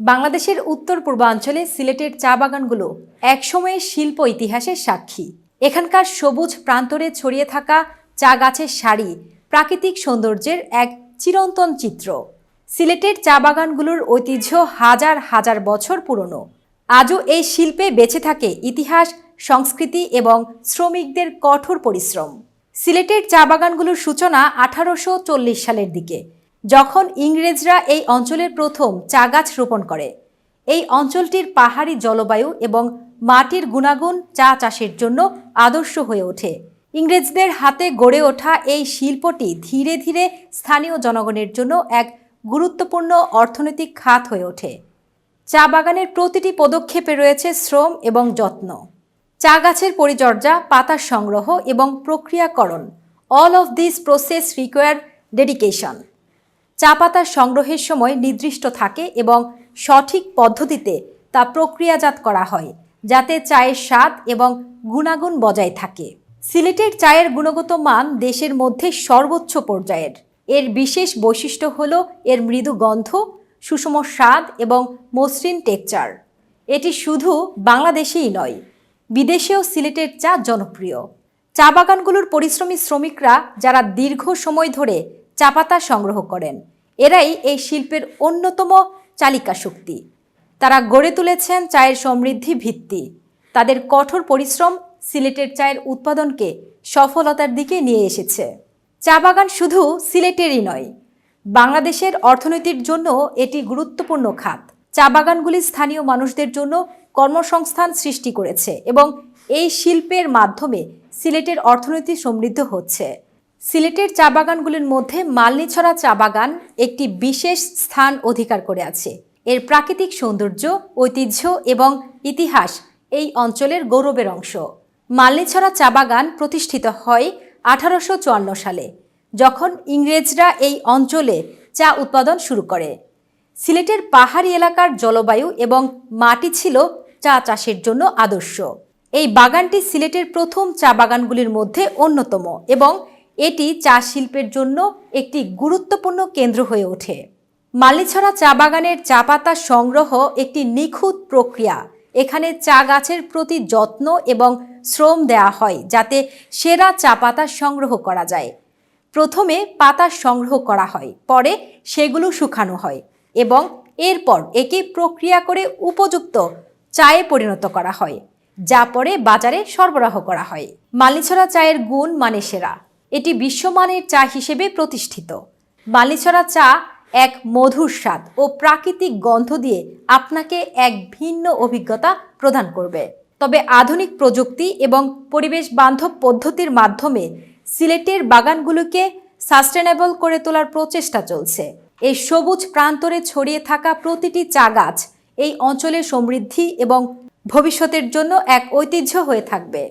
বাংলাদেশের উত্তর পূর্বাঞ্চলে সিলেটের চা বাগানগুলো একসময়ের শিল্প ইতিহাসের সাক্ষী। এখানকার সবুজ প্রান্তরে ছড়িয়ে থাকা চা গাছের সারি প্রাকৃতিক সৌন্দর্যের এক চিরন্তন চিত্র। সিলেটের চা বাগানগুলোর ঐতিহ্য হাজার হাজার বছর পুরনো। আজও এই শিল্পে বেঁচে থাকে ইতিহাস, সংস্কৃতি এবং শ্রমিকদের কঠোর পরিশ্রম। সিলেটের চা বাগানগুলোর সূচনা আঠারোশো চল্লিশ সালের দিকে। যখন ইংরেজরা এই অঞ্চলের প্রথম চা গাছ রোপণ করে, এই অঞ্চলটির পাহাড়ি জলবায়ু এবং মাটির গুণাগুণ চা চাষের জন্য আদর্শ হয়ে ওঠে। ইংরেজদের হাতে গড়ে ওঠা এই শিল্পটি ধীরে ধীরে স্থানীয় জনগণের জন্য এক গুরুত্বপূর্ণ অর্থনৈতিক খাত হয়ে ওঠে। চা বাগানের প্রতিটি পদক্ষেপে রয়েছে শ্রম এবং যত্ন। চা গাছের পরিচর্যা পাতার সংগ্রহ এবং প্রক্রিয়াকরণ all of this process require dedication চা পাতার সংগ্রহের সময় নির্দিষ্ট থাকে এবং সঠিক পদ্ধতিতে তা প্রক্রিয়াজাত করা হয়, যাতে চায়ের স্বাদ এবং গুণাগুণ বজায় থাকে। সিলেটের চায়ের গুণগত মান দেশের মধ্যে সর্বোচ্চ পর্যায়ের। এর বিশেষ বৈশিষ্ট্য হল এর মৃদু গন্ধ, সুষম স্বাদ এবং মসৃণ টেকচার এটি শুধু বাংলাদেশেই নয়, বিদেশেও সিলেটের চা জনপ্রিয়। চা বাগানগুলোর পরিশ্রমী শ্রমিকরা যারা দীর্ঘ সময় ধরে চা পাতা সংগ্রহ করেন। এরাই এই শিল্পের অন্যতম চালিকা শক্তি। তারা গড়ে তুলেছেন চায়ের সমৃদ্ধি ভিত্তি। তাদের কঠোর পরিশ্রম সিলেটের চায়ের উৎপাদনকে সফলতার দিকে নিয়ে এসেছে। চা বাগান শুধু সিলেটেরই নয়, বাংলাদেশের অর্থনীতির জন্য এটি গুরুত্বপূর্ণ খাত। চা বাগানগুলি স্থানীয় মানুষদের জন্য কর্মসংস্থান সৃষ্টি করেছে এবং এই শিল্পের মাধ্যমে সিলেটের অর্থনীতি সমৃদ্ধ হচ্ছে। সিলেটের চা বাগানগুলির মধ্যে মালনিছড়া চা বাগান একটি বিশেষ স্থান অধিকার করে আছে। এর প্রাকৃতিক সৌন্দর্য, ঐতিহ্য এবং ইতিহাস এই অঞ্চলের গৌরবের অংশ। মালনিছড়া চা বাগান প্রতিষ্ঠিত হয় আঠারোশো চুয়ান্ন সালে, যখন ইংরেজরা এই অঞ্চলে চা উৎপাদন শুরু করে। সিলেটের পাহাড়ি এলাকার জলবায়ু এবং মাটি ছিল চা চাষের জন্য আদর্শ। এই বাগানটি সিলেটের প্রথম চা বাগানগুলির মধ্যে অন্যতম এবং এটি চা শিল্পের জন্য একটি গুরুত্বপূর্ণ কেন্দ্র হয়ে ওঠে। মালিছড়া চা বাগানের চা পাতা সংগ্রহ একটি নিখুঁত প্রক্রিয়া। এখানে চা গাছের প্রতি যত্ন এবং শ্রম দেওয়া হয় যাতে সেরা চা পাতা সংগ্রহ করা যায়। প্রথমে পাতা সংগ্রহ করা হয়, পরে সেগুলো শুকানো হয় এবং এরপর একে প্রক্রিয়া করে উপযুক্ত চায়ে পরিণত করা হয়, যা পরে বাজারে সরবরাহ করা হয়। মালিছড়া চায়ের গুণ মানে সেরা। এটি বিশ্বমানের চা হিসেবে প্রতিষ্ঠিত। মালিছড়া চা এক মধুর স্বাদ ও প্রাকৃতিক গন্ধ দিয়ে আপনাকে এক ভিন্ন অভিজ্ঞতা প্রদান করবে। তবে আধুনিক প্রযুক্তি এবং পরিবেশ বান্ধব পদ্ধতির মাধ্যমে সিলেটের বাগানগুলোকে সাস্টেনেবল করে তোলার প্রচেষ্টা চলছে। এই সবুজ প্রান্তরে ছড়িয়ে থাকা প্রতিটি চা গাছ এই অঞ্চলের সমৃদ্ধি এবং ভবিষ্যতের জন্য এক ঐতিহ্য হয়ে থাকবে।